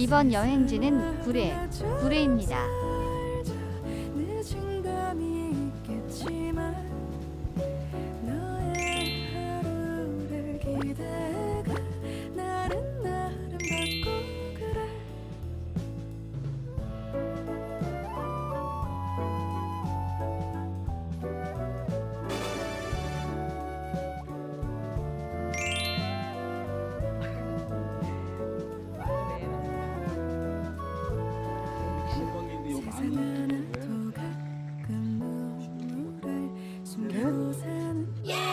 이번 여행지는 구례, 구례입니다. Yeah!